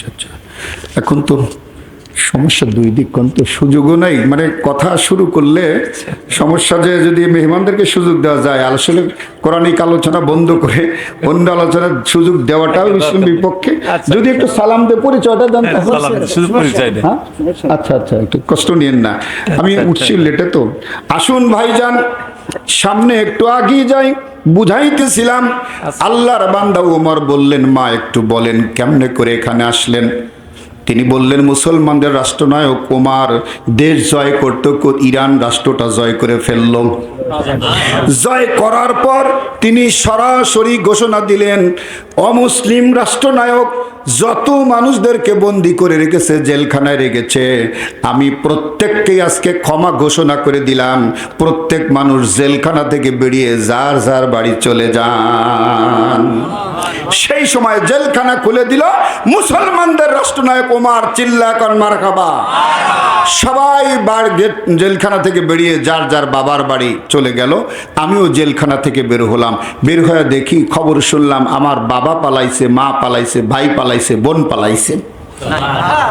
আচ্ছা আচ্ছা। এখন তো সমস্যা দুই দিক কোন তো সুযোগও নাই। মানে কথা শুরু করলে সমস্যা যে যদি মেহমানদেরকে সুযোগ দেওয়া যায় আসলে কোরআনিক আলোচনা বন্ধ করে অন্য আলোচনার সুযোগ দেওয়াটাও ইসলাম বিপক্ষে। আচ্ছা, যদি একটু সালাম দিয়ে পরিচয়টা জানতে হ্যাঁ, দেন। হ্যাঁ? আচ্ছা আচ্ছা একটু কষ্ট নিয়েন না। আমি উঠছি লেটে তো। আসুন ভাইজান সামনে একটু আগিয়ে যাই। বুঝাইতেছিলাম আল্লাহর বান্দা উমর বললেন মা একটু বলেন কেমনে করে এখানে আসলেন? তিনি বললেন, মুসলমানদের রাষ্ট্রনায়ক ওমার দেশ জয় করতে ইরান রাষ্ট্রটা জয় করে ফেলল। জয় করার পর তিনি সরাসরি ঘোষণা দিলেন, অমুসলিম রাষ্ট্রনায়ক যত মানুষদেরকে বন্দি করে রেখেছে, জেলখানায় রেখেছে, আমি প্রত্যেককেই আজকে ক্ষমা ঘোষণা করে দিলাম। প্রত্যেক মানুষ জেলখানা থেকে বেরিয়ে যার যার বাড়ি চলে যান। সেই সময় জেলখানা খুলে দিল মুসলমানদের রাষ্ট্রনায়ক ওমার চিল্লা কর মার খাবা। সবাই বার গেট জেলখানা থেকে বেরিয়ে যার যার বাবার বাড়ি চলে গেল। আমিও জেলখানা থেকে বের হলাম। বের হয়ে দেখি খবর শুনলাম আমার বাবা পালাইছে, মা পালাইছে, ভাই পালাইছে, বোন পালাইছে।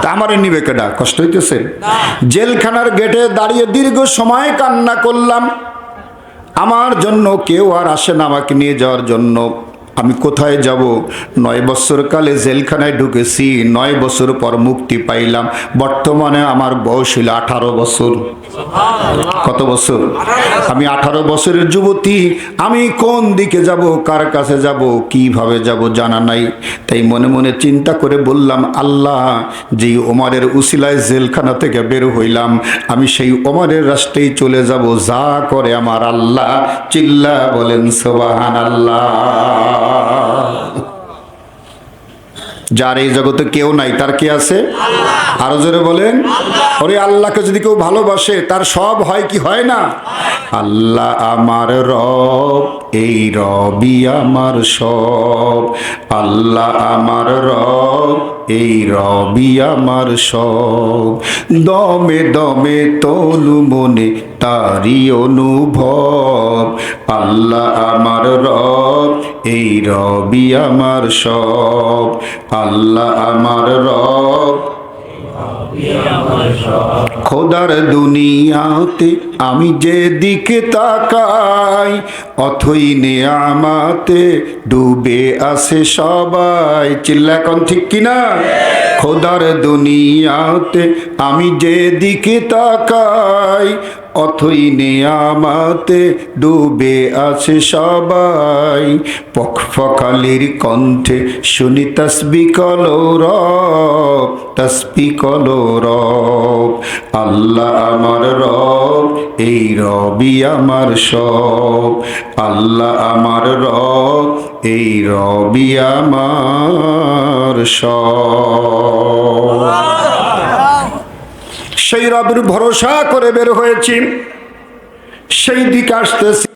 তা আমার নিবে কেডা? কষ্ট হইতেছে। জেলখানার গেটে দাঁড়িয়ে দীর্ঘ সময় কান্না করলাম। আমার জন্য কেউ আর আসে না আমাকে নিয়ে যাওয়ার জন্য। আমি কোথায় যাব? নয় বছর কালে জেলখানায় ঢুকেছি নয় বছর পর মুক্তি পাইলাম। বর্তমানে আমার বয়স হইল আঠারো বছর। কত বছর? আমি আঠারো বছরের যুবতী। আমি কোন দিকে যাব কার কাছে যাব কীভাবে যাব জানা নাই। তাই মনে মনে চিন্তা করে বললাম আল্লাহ যেই ওমারের উসিলায় জেলখানা থেকে বের হইলাম আমি সেই ওমারের রাস্তেই চলে যাব। যা করে আমার আল্লাহ চিল্লা বলেন সোবাহান আল্লাহ যার এই জগতে কেউ নাই তার কে আছে? আরও জোরে বলেন ওরে আল্লাহকে যদি কেউ ভালোবাসে তার সব হয় কি হয় না? আল্লাহ আমার রব এই রবি আমার সব। আল্লাহ আমার রব এই রবি আমার সব। দমে দমে তনু মনে তারি অনুভব। আল্লাহ আমার রব এই রবি আমার সব, আল্লাহ আমার রব। খোদার দুনিয়াতে আমি যে দিকে তাকাই, অথই নেয়ামাতে ডুবে আসে সবাই। চিল্লা, এখন ঠিক কিনা? খোদার দুনিয়াতে আমি যে দিকে তাকাই অথই নেয়ামাতে ডুবে আছে সবাই। পখ ফকালির কণ্ঠে শুনি তসবি কলর তসবি কলর আল্লাহ আমার রব, এই রবি আমার সব। আল্লাহ আমার রব, এই রবি আমার সব। সেই রবের ভরসা করে বের হয়েছি। সেই দিকে আসতেছি।